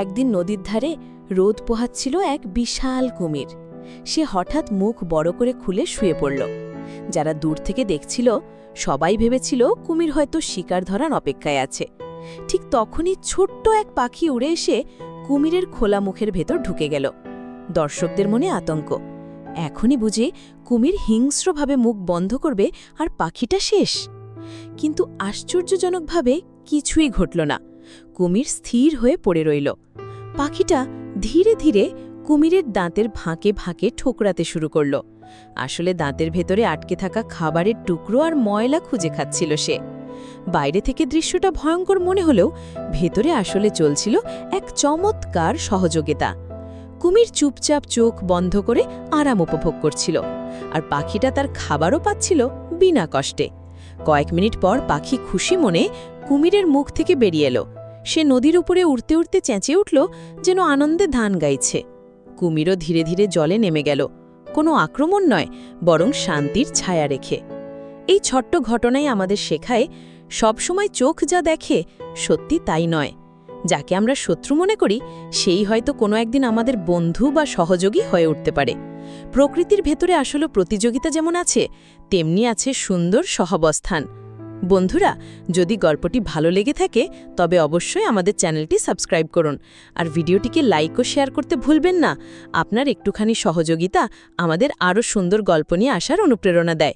একদিন নদীর ধারে রোদ পোহাচ্ছিল এক বিশাল কুমির। সে হঠাৎ মুখ বড় করে খুলে শুয়ে পড়ল। যারা দূর থেকে দেখছিল, সবাই ভেবেছিল কুমির হয়তো শিকার ধরার অপেক্ষায় আছে। ঠিক তখনই ছোট্ট এক পাখি উড়ে এসে কুমিরের খোলা মুখের ভেতর ঢুকে গেল। দর্শকদের মনে আতঙ্ক। এখনই বুঝে কুমির হিংস্রভাবে মুখ বন্ধ করবে আর পাখিটা শেষ। কিন্তু আশ্চর্যজনকভাবে কিছুই ঘটল না। কুমির স্থির হয়ে পড়ে রইল। পাখিটা ধীরে ধীরে কুমিরের দাঁতের ভাঁকে ভাঁকে ঠোকরাতে শুরু করল। আসলে দাঁতের ভেতরে আটকে থাকা খাবারের টুকরো আর ময়লা খুঁজে খাচ্ছিল সে। বাইরে থেকে দৃশ্যটা ভয়ঙ্কর মনে হলেও ভেতরে আসলে চলছিল এক চমৎকার সহযোগিতা। কুমির চুপচাপ চোখ বন্ধ করে আরাম উপভোগ করছিল আর পাখিটা তার খাবারও পাচ্ছিল বিনা কষ্টে। কয়েক মিনিট পর পাখি খুশি মনে কুমিরের মুখ থেকে বেরিয়ে এলো। সে নদীর উপরে উড়তে উড়তে চেঁচিয়ে উঠল যেন আনন্দে ধান গাইছে। কুমিরও ধীরে ধীরে জলে নেমে গেল। কোনো আক্রমণ নয়, বরং শান্তির ছায়া রেখে। এই ছোট্ট ঘটনাই আমাদের শেখায়, সবসময় চোখ যা দেখে সত্যি তাই নয়। যাকে আমরা শত্রু মনে করি, সেই হয়তো কোনো একদিন আমাদের বন্ধু বা সহযোগী হয়ে উঠতে পারে। প্রকৃতির ভেতরে আসলে প্রতিযোগিতা যেমন আছে, তেমনি আছে সুন্দর সহাবস্থান। বন্ধুরা, যদি গল্পটি ভালো লেগে থাকে, তবে অবশ্যই আমাদের চ্যানেলটি সাবস্ক্রাইব করুন। আর ভিডিওটিকে লাইক ও শেয়ার করতে ভুলবেন না। আপনার একটুখানি সহযোগিতা আমাদের আরও সুন্দর গল্প নিয়ে আসার অনুপ্রেরণা দেয়।